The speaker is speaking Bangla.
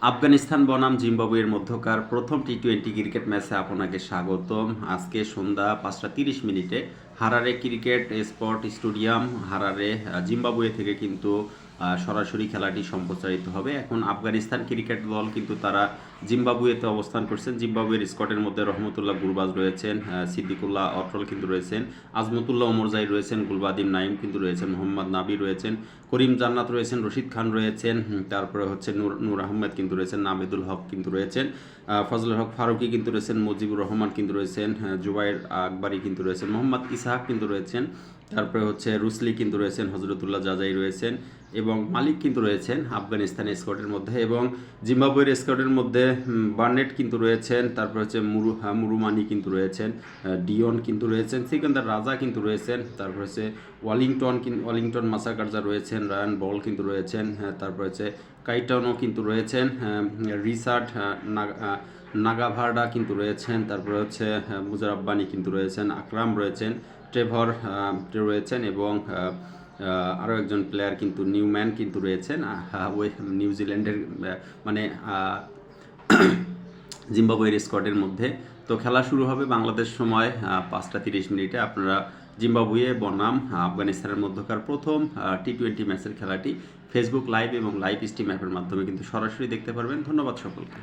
আফগানিস্তান বনাম জিম্বাবুয়ের মধ্যকার প্রথম টি টোয়েন্টি ক্রিকেট ম্যাচে আপনাকে স্বাগতম। আজকে সন্ধ্যা পাঁচটা তিরিশ মিনিটে Harare cricket sports stadium, Harare Zimbabwe থেকে কিন্তু সরাসরি খেলাটি সম্প্রচারিত হবে। এখন আফগানিস্তান ক্রিকেট দল কিন্তু তারা জিম্বাবুয়েতে অবস্থান করছেন। জিম্বাবুয়ের স্কটের মধ্যে রহমতুল্লাহ গুরবাজ রয়েছেন সিদ্দিকুল্লাহ অটল কিন্তু রয়েছেন, আজমতুল্লাহ ওমরজাই রয়েছেন, গুলবাদিম নাইম কিন্তু রয়েছেন, মোহাম্মদ নাবি রয়েছেন, করিম জান্নাত রয়েছেন, রশিদ খান রয়েছেন তারপরে হচ্ছে নূর নূর আহমেদ কিন্তু রয়েছেন, নামিদুল হক কিন্তু রয়েছেন ফজল হক ফারুকি কিন্তু রয়েছেন, মুজিবুর রহমান কিন্তু রয়েছেন জুবাইর আকবরী কিন্তু রয়েছেন, মোহাম্মদ ইসাহাক কিন্তু রয়েছেন, তারপরে হচ্ছে রুসলি কিন্তু রয়েছেন, হজরতুল্লাহ জাজাই রয়েছেন এবং মালিক কিন্তু রয়েছেন আফগানিস্তান স্কোয়াডের মধ্যে এবং জিম্বাবুয়ের স্কোয়াডের মধ্যে বার্নেট কিন্তু রয়েছেন তারপর হচ্ছে মুরু হ্যাঁ, মুরুমানি কিন্তু রয়েছেন ডিওন কিন্তু রয়েছেন সিকান্দার রাজা কিন্তু রয়েছেন তারপর হচ্ছে ওয়ালিংটন ওয়ালিংটন মাসাকারজা রয়েছেন রায়ান বল কিন্তু রয়েছেন হ্যাঁ, তারপর হচ্ছে কাইটনও কিন্তু রয়েছেন হ্যাঁ, রিসার্ট হ্যাঁ, নাগাভার্ডা কিন্তু রয়েছেন তারপরে হচ্ছে হ্যাঁ, মুজার আব্বানি কিন্তু রয়েছেন আকরাম রয়েছেন ট্রেভর রয়েছেন এবং আরও একজন প্লেয়ার কিন্তু নিউম্যান কিন্তু রয়েছেন। ওই নিউজিল্যান্ডের মানে জিম্বাবুয়ের স্কোয়াডের মধ্যে। তো খেলা শুরু হবে বাংলাদেশ সময় পাঁচটা তিরিশ মিনিটে। আপনারা জিম্বাবুয়ে বনাম আফগানিস্তানের মধ্যকার প্রথম টি টোয়েন্টি ম্যাচের খেলাটি ফেসবুক লাইভ এবং লাইভ স্ট্রিম অ্যাপের মাধ্যমে কিন্তু সরাসরি দেখতে পারবেন। ধন্যবাদ সকলকে।